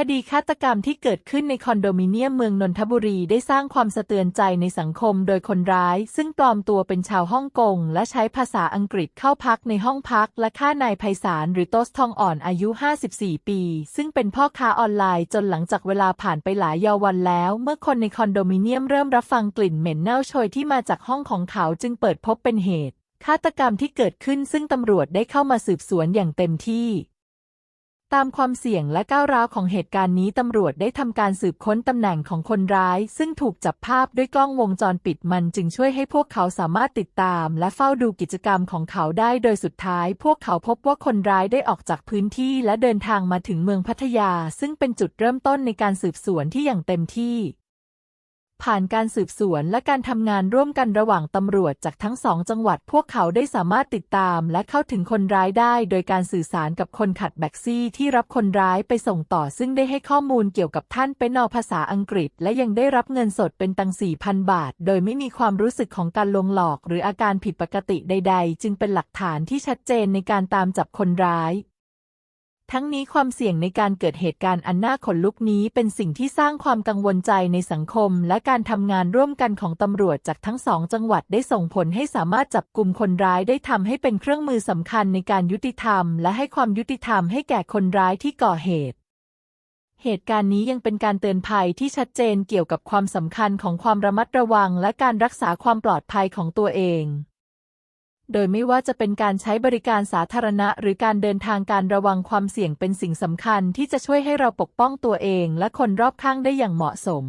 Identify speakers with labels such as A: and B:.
A: คดีฆาตกรรมที่เกิดขึ้นในคอนโดมิเนียมเมืองนนทบุรีได้สร้างความสะเทือนใจในสังคมโดยคนร้าย ซึ่งปลอมตัวเป็นชาวฮ่องกง และใช้ภาษาอังกฤษเข้าพักในห้องพัก และฆ่านายไพศาลหรือโตสทองอ่อนอายุ 54 ปี ซึ่งเป็นพ่อค้าออนไลน์จนหลังจากเวลาผ่านไปหลายยาวันแล้ว เมื่อคนในคอนโดมิเนียมเริ่มรับฟังกลิ่นเหม็นเน่าโชยที่มาจากห้องของเขาจึงเปิดพบเป็นเหตุฆาตกรรมที่เกิดขึ้นซึ่งตำรวจได้เข้ามาสืบสวนอย่างเต็มที่ ตามความเสี่ยงและก้าวร้าวของเหตุการณ์นี้ตำรวจได้ทำการสืบค้นตำแหน่งของคนร้าย ซึ่งถูกจับภาพด้วยกล้องวงจรปิดมันจึงช่วยให้พวกเขาสามารถติดตาม และเฝ้าดูกิจกรรมของเขาได้โดยสุดท้าย พวกเขาพบว่าคนร้ายได้ออกจากพื้นที่และเดินทางมาถึงเมืองพัทยา ซึ่งเป็นจุดเริ่มต้นในการสืบสวนที่อย่างเต็มที่ ผ่านการสืบสวนและการทำงานร่วมกันระหว่างตำรวจจากทั้งสองจังหวัด พวกเขาได้สามารถติดตามและเข้าถึงคนร้ายได้ โดยการสื่อสารกับคนขัดแบ็กซี่ที่รับคนร้ายไปส่งต่อ ซึ่งได้ให้ข้อมูลเกี่ยวกับท่านเป็นนอภาษาอังกฤษ และยังได้รับเงินสดเป็นตัง4,000บาท โดยไม่มีความรู้สึกของการลวงหลอก หรืออาการผิดปกติใด ๆ จึงเป็นหลักฐานที่ชัดเจนในการตามจับคนร้าย ทั้งนี้ความเสี่ยงในการเกิดเหตุการณ์อันน่าขนลุกนี้เป็นสิ่งที่สร้างความกังวลใจในสังคม และการทำงานร่วมกันของตำรวจจากทั้งสองจังหวัดได้ส่งผลให้สามารถจับกลุ่มคนร้ายได้ทำให้เป็นเครื่องมือสำคัญในการยุติธรรม และให้ความยุติธรรมให้แก่คนร้ายที่ก่อเหตุ เหตุการณ์นี้ยังเป็นการเตือนภัยที่ชัดเจนเกี่ยวกับความสำคัญของความระมัดระวัง และการรักษาความปลอดภัยของตัวเอง โดยไม่ว่าจะเป็นการใช้บริการสาธารณะ หรือการเดินทางการระวังความเสี่ยงเป็นสิ่งสำคัญที่จะช่วยให้เราปกป้องตัวเองและคนรอบข้างได้อย่างเหมาะสม